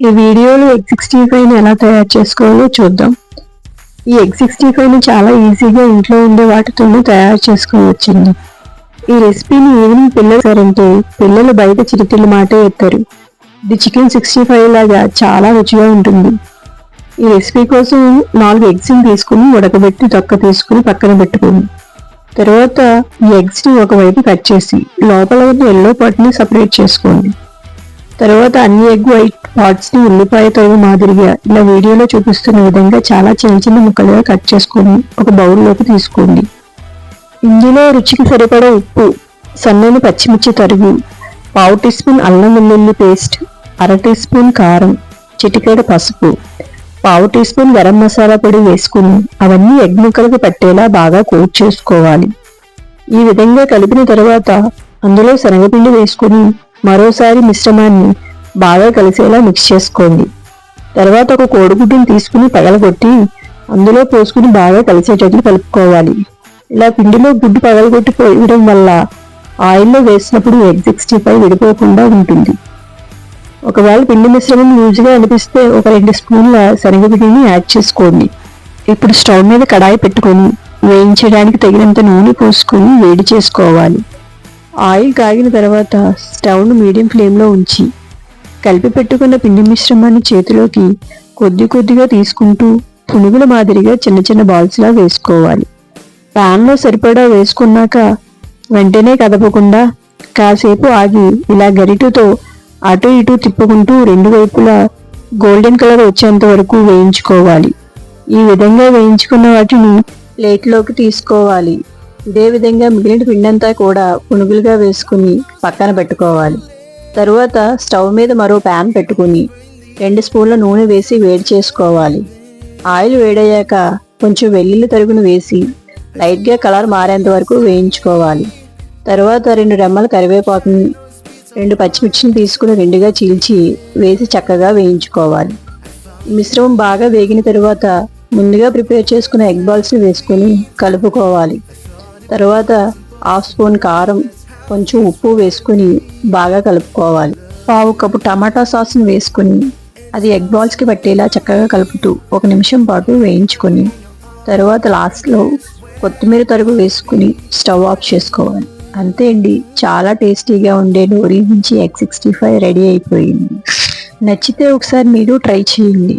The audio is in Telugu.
ఈ వీడియోలో ఎగ్ సిక్స్టీ ఫైవ్ని ఎలా తయారు చేసుకోవాలో చూద్దాం. ఈ ఎగ్ సిక్స్టీ ఫైవ్ని చాలా ఈజీగా ఇంట్లో ఉండే వాటితోనే తయారు చేసుకోవచ్చండి. ఈ రెసిపీని ఈవినింగ్ పిల్లలు సరంటే పిల్లలు బయట చిరుతిళ్ళ మాట ఎత్తారు. ఇది చికెన్ సిక్స్టీ ఫైవ్ లాగా చాలా రుచిగా ఉంటుంది. ఈ రెసిపీ కోసం నాలుగు ఎగ్స్ని తీసుకుని ఉడకబెట్టి తొక్క తీసుకుని పక్కన పెట్టుకోండి. తర్వాత ఈ ఎగ్స్ని ఒకవైపు కట్ చేసి లోపల ఉన్న ఎల్లో పార్ట్ని సపరేట్ చేసుకోండి. తర్వాత అన్ని ఎగ్ వైట్ పార్ట్స్ని ఉల్లిపాయ తరుగు మాదిరిగా ఇలా వీడియోలో చూపిస్తున్న విధంగా చాలా చిన్న చిన్న ముక్కలుగా కట్ చేసుకొని ఒక బౌల్లోకి తీసుకోండి. ఇందులో రుచికి సరిపడే ఉప్పు సన్నని పచ్చిమిర్చి తరుగు పావు టీ స్పూన్ అల్లం వెల్లుల్లి పేస్ట్ అర టీ స్పూన్ కారం చిటికెడ పసుపు పావు టీ స్పూన్ గరం మసాలా పొడి వేసుకుని అవన్నీ ఎగ్ ముక్కలకు పట్టేలా బాగా కోట్ చేసుకోవాలి. ఈ విధంగా కలిపిన తర్వాత అందులో శనగపిండి వేసుకుని మరోసారి మిశ్రమాన్ని బాగా కలిసేలా మిక్స్ చేసుకోండి. తర్వాత ఒక కోడిగుడ్డుని తీసుకుని పగలగొట్టి అందులో పోసుకుని బాగా కలిసేటట్లు కలుపుకోవాలి. ఇలా పిండిలో గుడ్డు పగలగొట్టి పోయడం వల్ల ఆయిల్లో వేసినప్పుడు ఎగ్ సిక్స్టీ ఫైవ్ విడిపోకుండా ఉంటుంది. ఒకవేళ పిండి మిశ్రమం లూజ్గా అనిపిస్తే ఒక రెండు స్పూన్ల శనగపిండిని యాడ్ చేసుకోండి. ఇప్పుడు స్టవ్ మీద కడాయి పెట్టుకొని వేయించడానికి తగినంత నూనె పోసుకొని వేడి చేసుకోవాలి. ఆయిల్ కాగిన తర్వాత స్టవ్ను మీడియం ఫ్లేమ్లో ఉంచి కలిపి పెట్టుకున్న పిండి మిశ్రమాన్ని చేతిలోకి కొద్ది కొద్దిగా తీసుకుంటూ పునుగుల మాదిరిగా చిన్న చిన్న బాల్స్లా వేసుకోవాలి. ప్యాన్లో సరిపడా వేసుకున్నాక వెంటనే కదపకుండా కాసేపు ఆగి ఇలా గరిటతో అటు ఇటు తిప్పుకుంటూ రెండు వైపులా గోల్డెన్ కలర్ వచ్చేంత వరకు వేయించుకోవాలి. ఈ విధంగా వేయించుకున్న వాటిని ప్లేట్లోకి తీసుకోవాలి. ఇదే విధంగా మిగిలిన పిండంతా కూడా పునుగులుగా వేసుకుని పక్కన పెట్టుకోవాలి. తరువాత స్టవ్ మీద మరో ప్యాన్ పెట్టుకుని రెండు స్పూన్ల నూనె వేసి వేడి చేసుకోవాలి. ఆయిల్ వేడయ్యాక కొంచెం వెల్లుల్లి తరుగును వేసి లైట్గా కలర్ మారేంత వరకు వేయించుకోవాలి. తరువాత రెండు రెమ్మల కరివేపాకుని రెండు పచ్చిమిర్చిని తీసుకుని రెండుగా చీల్చి వేసి చక్కగా వేయించుకోవాలి. మిశ్రమం బాగా వేగిన తరువాత ముందుగా ప్రిపేర్ చేసుకున్న ఎగ్ బాల్స్ని వేసుకొని కలుపుకోవాలి. తర్వాత హాఫ్ స్పూన్ కారం కొంచెం ఉప్పు వేసుకుని బాగా కలుపుకోవాలి. పావు కప్పు టమాటా సాస్ని వేసుకుని అది ఎగ్ బాల్స్కి పట్టేలా చక్కగా కలుపుతూ ఒక నిమిషం పాటు వేయించుకొని తర్వాత లాస్ట్లో కొత్తిమీర తరుగు వేసుకుని స్టవ్ ఆఫ్ చేసుకోవాలి. అంతే అండి చాలా టేస్టీగా ఉండే డోరీ నుంచి ఎగ్ సిక్స్టీ ఫైవ్ రెడీ అయిపోయింది. నచ్చితే ఒకసారి మీరు ట్రై చేయండి.